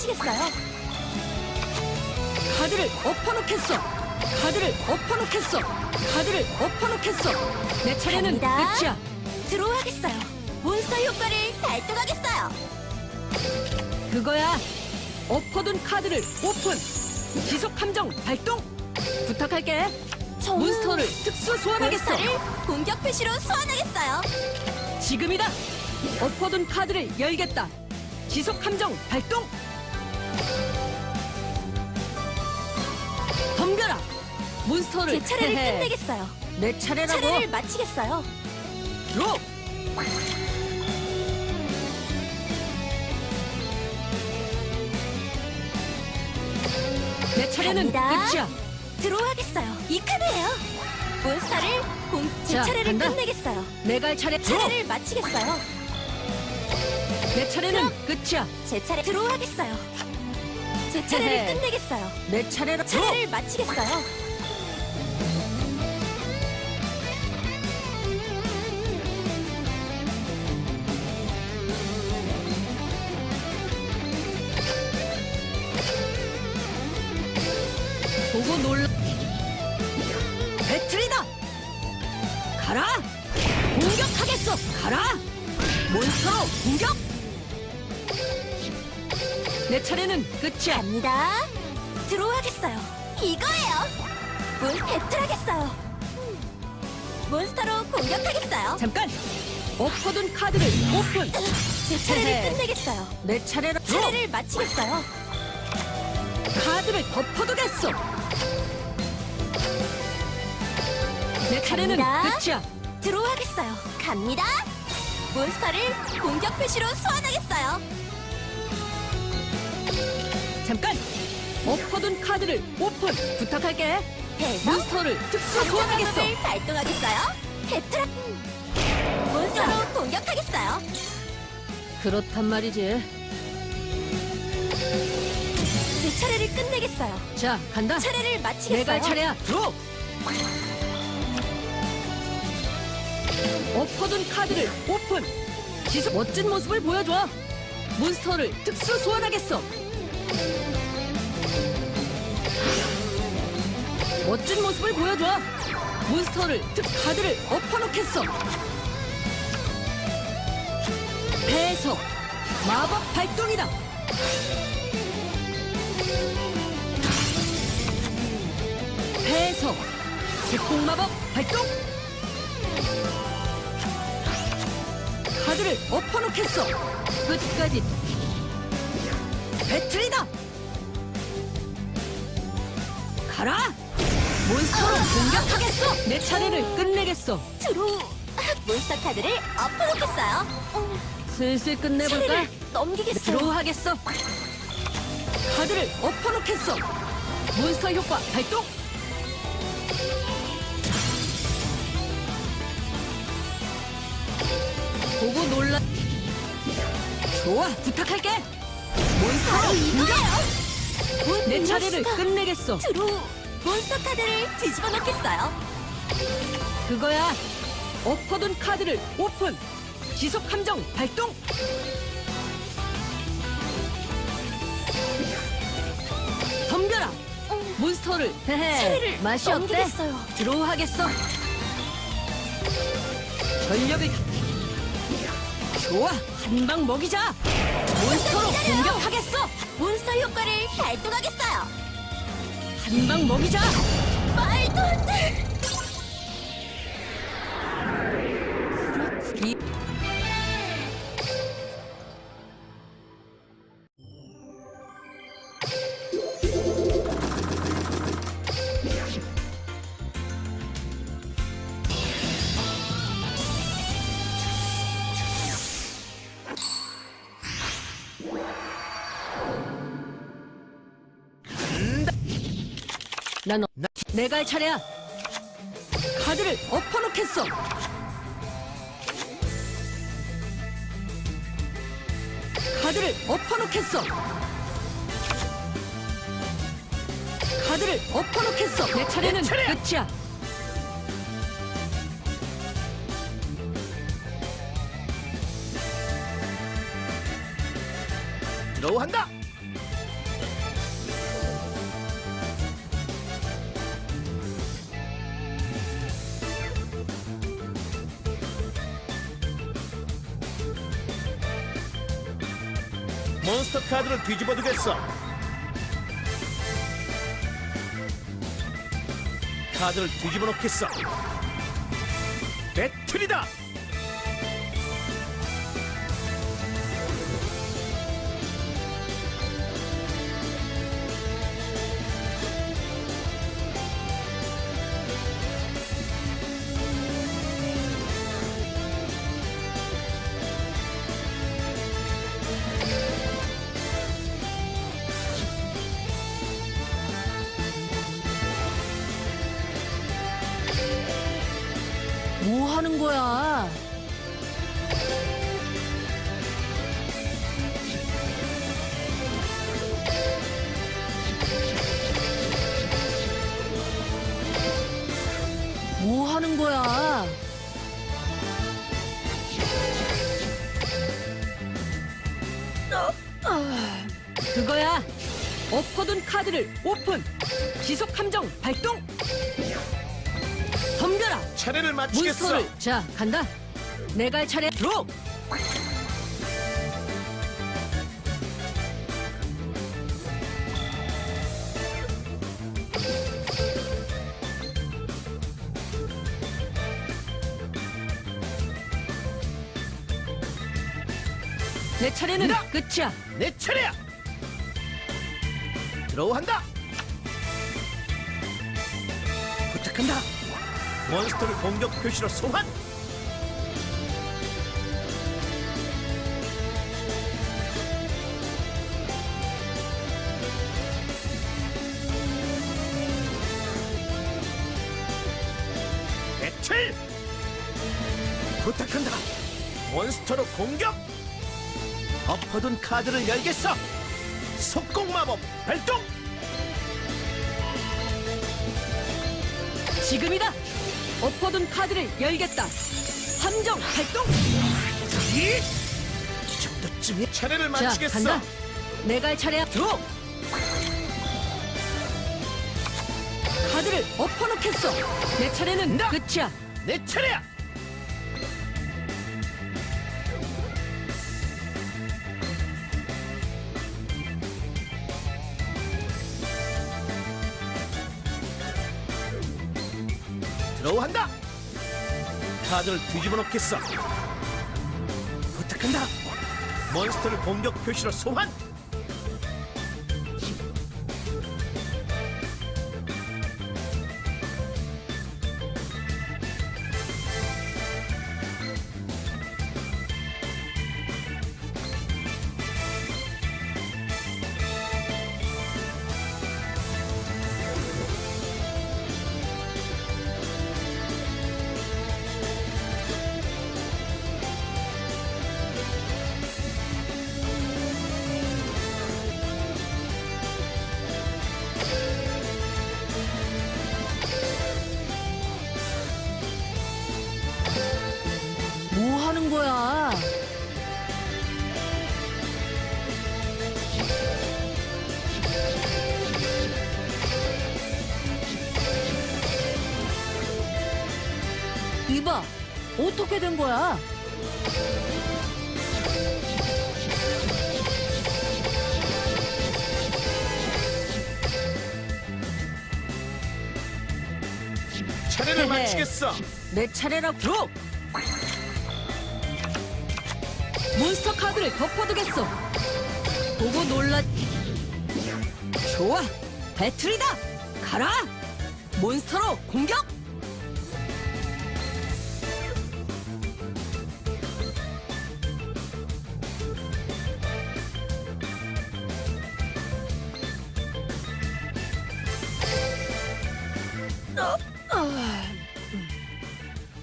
차례를 마치겠어요. 카드를 엎어놓겠어. 카드를 엎어놓겠어. 카드를 엎어놓겠어. 내 차례는 갑니다. 끝이야. 들어가겠어요. 몬스터 효과를 발동하겠어요. 그거야. 엎어둔 카드를 오픈. 지속 함정 발동. 부탁할게. 저는 몬스터를 특수 소환하겠어. 몬스터를 공격 표시로 소환하겠어요. 지금이다. 엎어둔 카드를 열겠다. 지속 함정 발동. 몬스터를 제 차례를. 끝내겠어요. 내 차례라고. 차례를 마치겠어요. 로. 내 차례는 갑니다. 끝이야. 들어가겠어요. 이 카드예요. 몬스터를 공... 제 자, 차례를 간다. 끝내겠어요. 내가 할 차례. 로. 차례를 마치겠어요. 내 차례는 끝이야. 제 차례 들어가겠어요. 제 차례를 헤헤. 끝내겠어요. 내 차례라. 차례를 마치겠어요. 공격. 내 차례는 끝이야. 갑니다. 들어가겠어요. 이거예요. 몬 배틀하겠어요. 몬스터로 공격하겠어요. 잠깐. 엎어둔 카드를 오픈. 제 차례를 헤헤. 끝내겠어요. 내 차례라. 차례를 마치겠어요. 카드를 덮어두겠어. 내 차례는 갑니다. 끝이야. 들어가겠어요. 갑니다. 몬스터를 공격 표시로 소환하겠어요. 잠깐. 엎어둔 카드를 오픈. 부탁할게. 해서 몬스터를 특수 소환하겠어. 발동하겠어요. 배틀 몬스터로 공격하겠어요. 그렇단 말이지. 제 차례를 끝내겠어요. 자, 간다. 차례를 마치겠어요. 내가 할 차례야. 들어. 엎어둔 카드를 오픈. 지속 멋진 모습을 보여줘. 몬스터를 특수 소환하겠어. 멋진 모습을 보여줘. 몬스터를 특 카드를 엎어놓겠어. 배석 마법 발동이다. 배석 즉공 마법 발동. 카드를 엎어놓겠어. 끝까지 배틀이다. 가라. 몬스터로 공격하겠어. 내 차례를 끝내겠어. 트루 몬스터 카드를 엎어놓겠어요. 어, 슬슬 끝내볼까? 차례를 넘기겠어요. 드로우 하겠어. 카드를 엎어놓겠어. 몬스터 효과 발동. 놀라. 좋아, 부탁할게. 바로 공격. 이거예요. 몬- 내 차례를 몬스터. 끝내겠어. 트루 몬스터 카드를 뒤집어 놓겠어요. 그거야. 엎어둔 카드를 오픈. 지속 함정 발동. 덤벼라. 몬스터를 헤헤. 차례를 맛이 어때? 넘기겠어요. 드로우 하겠어. 전력을 다- 좋아. 한 방 먹이자. 몬스터로. 공격하겠어. 몬스터 효과를 발동하겠어요. 한 방 먹이자. 말도 안 돼. 내가 할 차례야. 카드를 엎어놓겠어. 카드를 엎어놓겠어. 카드를 엎어놓겠어. 내 차례는 끝이야. 들어한다. 몬스터 카드를 뒤집어 두겠어. 카드를 뒤집어 놓겠어. 배틀이다. 거야? 뭐 하는 거야? 아, 그거야. 엎어둔 카드를 오픈. 지속 함정 발동. 덤벼라. 차례를 마치겠어. 몬스터를 자 간다 내가 할 차례 드로 내 차례는 나! 끝이야 내 차례야. 들어한다. 부탁한다. 몬스터를 공격 표시로 소환. 배틀. 부탁한다. 몬스터로 공격. 엎어둔 카드를 열겠어. 속공 마법 발동. 지금이다 엎어둔 카드를 열겠다. 함정 발동! 이, 이 정도쯤이 차례를 자 마치겠어. 간다. 내가 할 차례야. 드로 카드를 엎어놓겠어. 내 차례는 나! 끝이야. 내 차례야. 들어한다. 카드를 뒤집어 놓겠어. 부탁한다. 몬스터를 공격 표시로 소환. 어떻게 된 거야? 차례를 마치겠어. 내 차례라 드로 몬스터 카드를 덮어두겠어 보고 놀라. 좋아. 배틀이다. 가라. 몬스터로 공격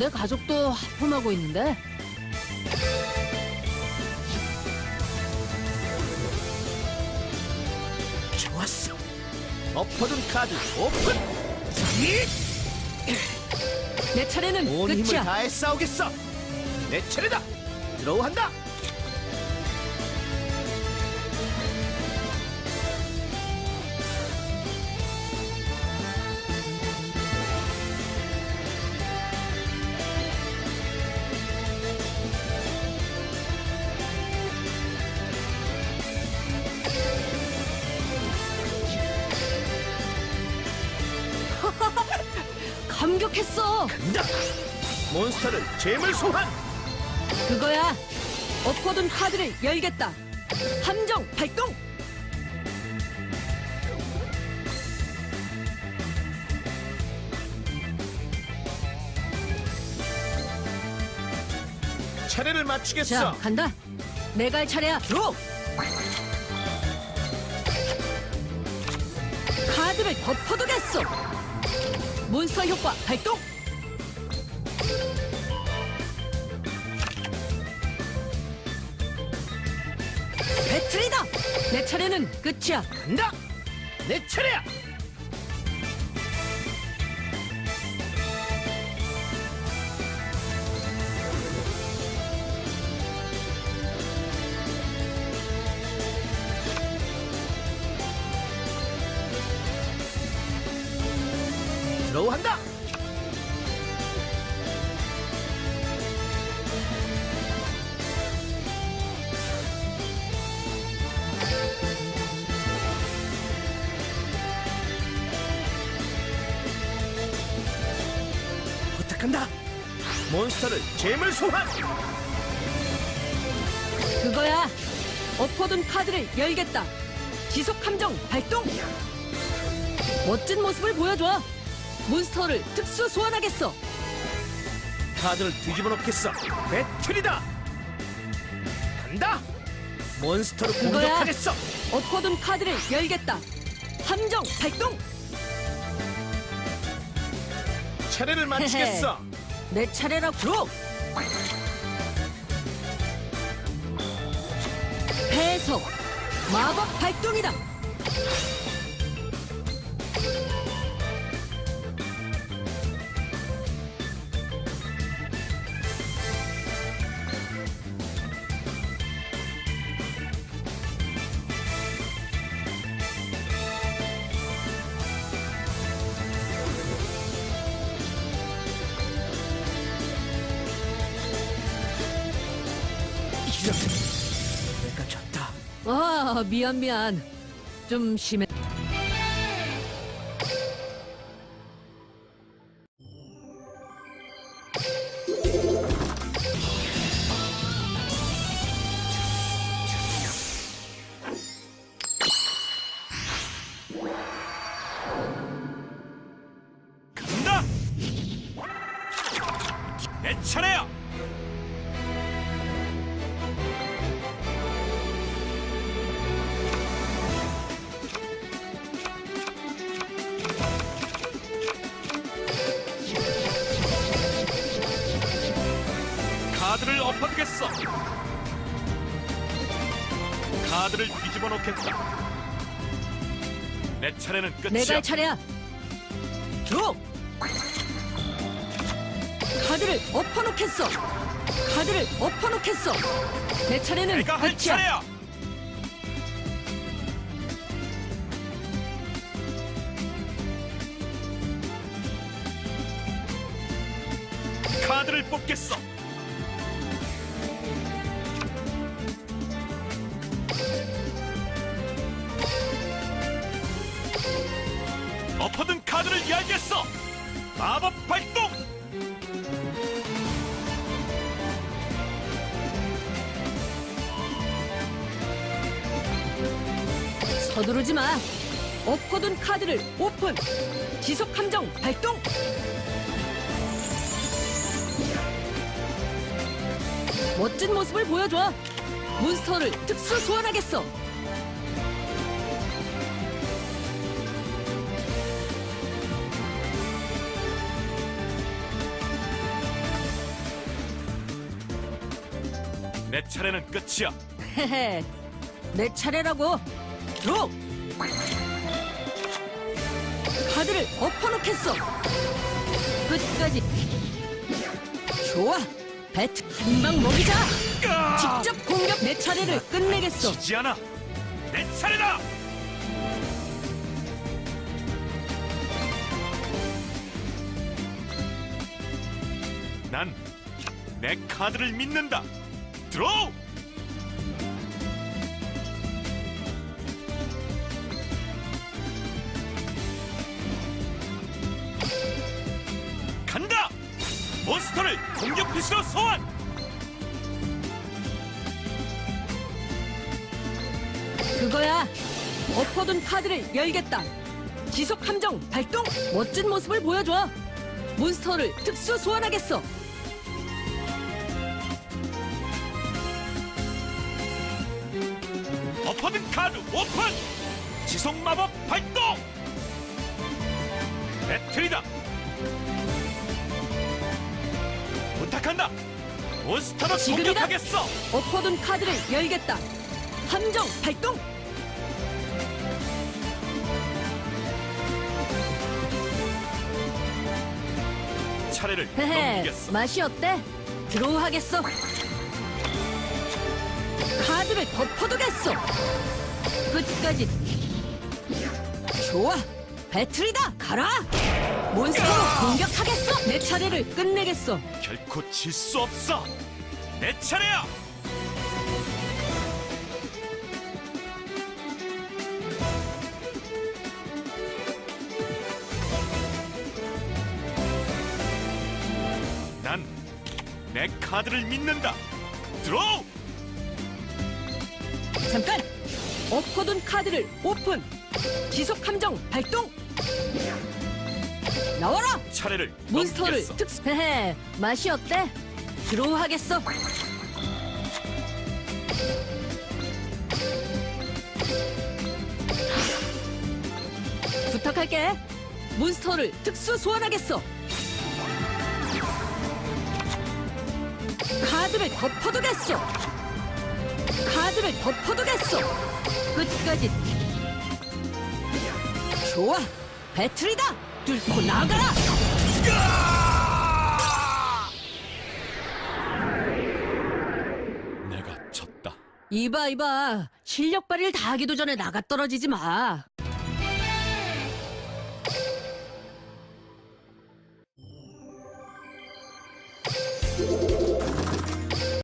내 가족도 하품하고 있는데 좋았어. 엎어둔 카드 오픈. 이, 내 차례는 온 힘을 끝이야 다해 싸우겠어. 내 차례다. 들어한다. 감격했어. 간다. 몬스터를 재물 소환. 그거야. 엎어둔 카드를 열겠다. 함정 발동. 차례를 맞추겠어. 자, 간다. 내가 할 차례야. 로. 카드를 덮어두겠어. 몬스터 효과 발동. 배틀이다. 내 차례는 끝이야. 간다. 내 차례야. 들어한다. 부탁한다. 몬스터를 재물 소환. 그거야. 엎어둔 카드를 열겠다. 지속 함정 발동. 멋진 모습을 보여줘. 몬스터를 특수 소환하겠어. 카드를 뒤집어 놓겠어. 배틀이다. 간다. 몬스터를 그거야. 공격하겠어. 엎어둔 카드를 열겠다. 함정 발동. 차례를 마치겠어. 내 차례라고. 해석 마법 발동이다. 아 미안 미안. 좀 심해. 내 차례야. 놓겠다. 내 차례는 끝이야. 내가 할 차례야. 로. 카드를 엎어놓겠어. 카드를 엎어놓겠어. 내 차례는 내가 할 끝이야. 차례야. 카드를 뽑겠어. 서두르지 마. 엎어둔 카드를 오픈. 지속 함정 발동. 멋진 모습을 보여줘. 몬스터를 특수 소환하겠어. 내 차례는 끝이야. 헤헤. 내 차례라고. 로. 카드를 엎어놓겠어. 끝까지. 좋아. 배트 한방 먹이자. 아! 직접 공격 내 차례를 끝내겠어. 지지 않아. 내 차례다. 난 내 카드를 믿는다. 드로우. 몬스터를 공격 피스로 소환! 그거야. 엎어둔 카드를 열겠다. 지속 함정 발동. 멋진 모습을 보여줘. 몬스터를 특수 소환하겠어. 엎어둔 카드 오픈! 지속 마법 발동! 배틀이다! 부탁한다! 몬스터로 지금이다! 공격하겠어! 엎어둔 카드를 열겠다. 함정 발동. 차례를 헤헤, 넘기겠어. 맛이 어때? 드로우 하겠어. 카드를 덮어두겠어. 끝까지. 좋아. 배틀이다. 가라. 몬스터로 공격하겠어. 내 차례를 끝내겠어. 결코 질 수 없어! 내 차례야! 난 내 카드를 믿는다! 드로우! 잠깐. 엎어둔 카드를 오픈. 지속 함정 발동. 나와라. 차례를 몬스터를 넘기겠어. 특수. 헤헤. 맛이 어때? 드로우 하겠어. 부탁할게. 몬스터를 특수 소환하겠어. 카드를 덮어두겠어. 카드를 덮어두겠어. 끝까지. 좋아. 배틀이다. 뚫고 나가라. 내가 졌다. 이봐 이봐 실력 발휘를 다 하기도 전에 나가 떨어지지 마